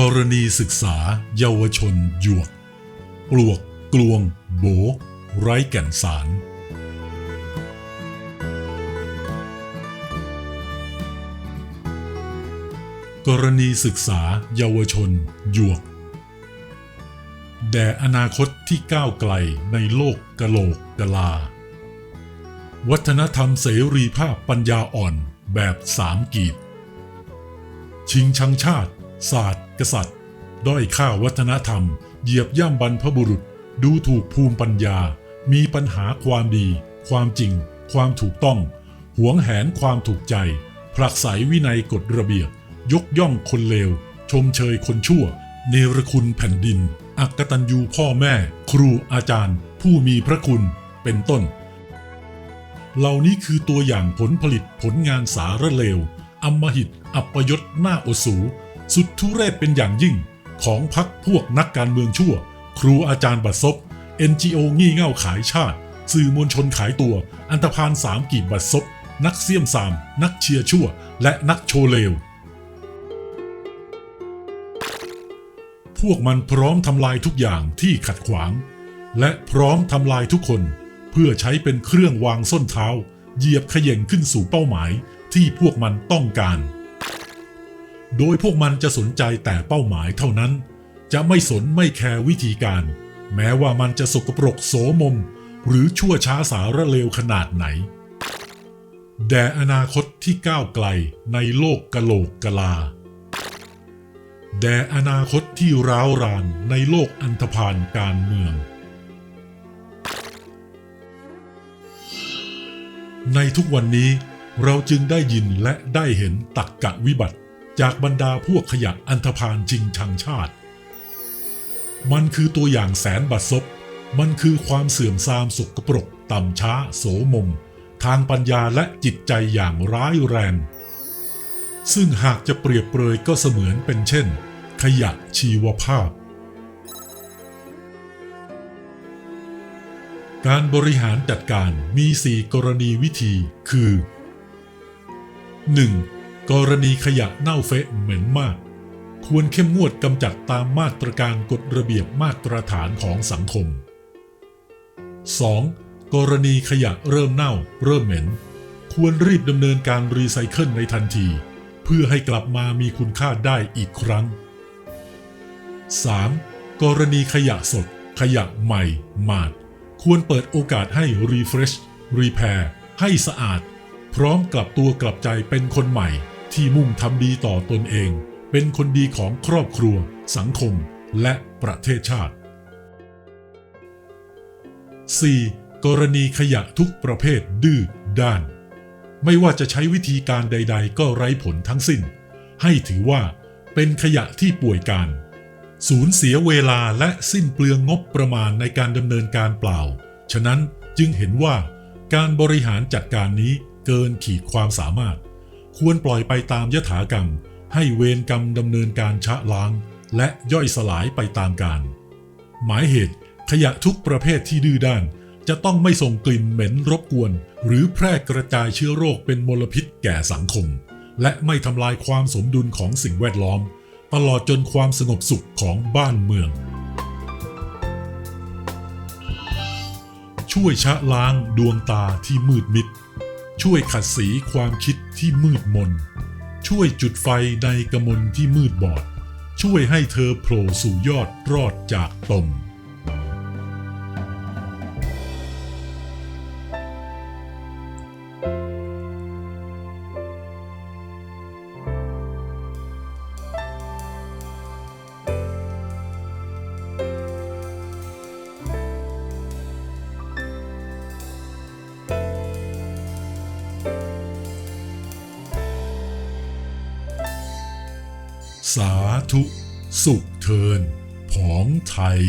กรณีศึกษาเยาวชนหยวก ปลวกกลวง โบ ไร้แก่นสาร กรณีศึกษาเยาวชนหยวก แด่อนาคตที่ก้าวไกลในโลกกะโหลกกะลา วัฒนธรรมเสรีภาพปัญญาอ่อนแบบสามกีบ ชิงชังชาติศาสตร์ กษัตริย์ ด้อยค่าวัฒนธรรม เหยียบย่ำบรรพบุรุษ ดูถูกภูมิปัญญา มีปัญหาความดี ความจริง ความถูกต้อง หวงแหนความถูกใจ ผลักไสวินัยกฎระเบียบ ยกย่องคนเลว ชมเชยคนชั่ว เนรคุณแผ่นดิน อักตันยูพ่อแม่ ครูอาจารย์ ผู้มีพระคุณ เป็นต้น เหล่านี้คือตัวอย่างผลผลิตผลงานสารเลวอมหิต อัปยศหน้าอสูร สุดทุเรศเป็นอย่างยิ่งของพักพวกนักการเมืองชั่ว ครูอาจารย์บัดซบ NGO งี่เง่าขายชาติ สื่อมวลชนขายตัว อันธพาลสามกีบบัดซบ นักเสี้ยมสาม นักเชียร์ชั่ว และนักโชว์เลว พวกมันพร้อมทำลายทุกอย่างที่ขัดขวาง และพร้อมทำลายทุกคน เพื่อใช้เป็นเครื่องวางส้นเท้า เหยียบเขย่งขึ้นสู่เป้าหมายที่พวกมันต้องการ โดยพวกมันจะสนใจแต่เป้าหมายเท่านั้น จะไม่สนไม่แคร์วิธีการ แม้ว่ามันจะสกปรกโสมม หรือชั่วช้าสาระเลวขนาดไหน แด่อนาคตที่ก้าวไกลในโลกกะโหลกกะลา แด่อนาคตที่ร้าวรานในโลกอันธพาลการเมือง ในทุกวันนี้เราจึงได้ยินและได้เห็นตักกะวิบัติ จากบรรดาพวกขยะอันธพาลจริงชังชาติ มันคือตัวอย่างแสนบัดซบ มันคือความเสื่อมทรามสกปรก ต่ำช้า โสมม ทางปัญญาและจิตใจอย่างร้ายแรง ซึ่งหากจะเปรียบเปรยก็เสมือนเป็นเช่น ขยะชีวภาพ การบริหารจัดการมี 4 กรณีวิธีคือ 1. กรณีขยะเน่าเฟะเหม็นมาก ควรเข้มงวดกำจัดตามมาตรการกฎระเบียบมาตรฐานของสังคม 2. กรณีขยะเริ่มเน่า เริ่มเหม็น ควรรีบดำเนินการรีไซเคิลในทันที เพื่อให้กลับมามีคุณค่าได้อีกครั้ง 3. กรณีขยะสด ขยะใหม่หมาด ควรเปิดโอกาสให้รีเฟรชรีแพร์ให้สะอาด พร้อมกลับตัวกลับใจเป็นคนใหม่ ที่มุ่งทำดีต่อตนเอง เป็นคนดีของครอบครัว สังคม และประเทศชาติ 4. กรณีขยะทุกประเภทดื้อด้าน ไม่ว่าจะใช้วิธีการใด ๆ ก็ไร้ผลทั้งสิ้น ให้ถือว่าเป็นขยะที่ป่วยการ สูญเสียเวลาและสิ้นเปลืองงบประมาณในการดำเนินการเปล่า ฉะนั้นจึงเห็นว่าการบริหารจัดการนี้เกินขีดความสามารถ ควรปล่อยไปตามยถากรรม ให้เวรกรรมดำเนินการชะล้าง และย่อยสลายไปตามการ หมายเหตุขยะทุกประเภทที่ดื้อด้าน จะต้องไม่ส่งกลิ่นเหม็นรบกวน หรือแพร่กระจายเชื้อโรคเป็นมลพิษแก่สังคม และไม่ทำลายความสมดุลของสิ่งแวดล้อม ตลอดจนความสงบสุขของบ้านเมือง ช่วยชะล้างดวงตาที่มืดมิด ช่วยขัดสีความคิดที่มืดมน ช่วยจุดไฟในกระมลที่มืดบอด ช่วยให้เธอโผล่สู่ยอดรอดจากตม สาธุ สุขเทินผองไทย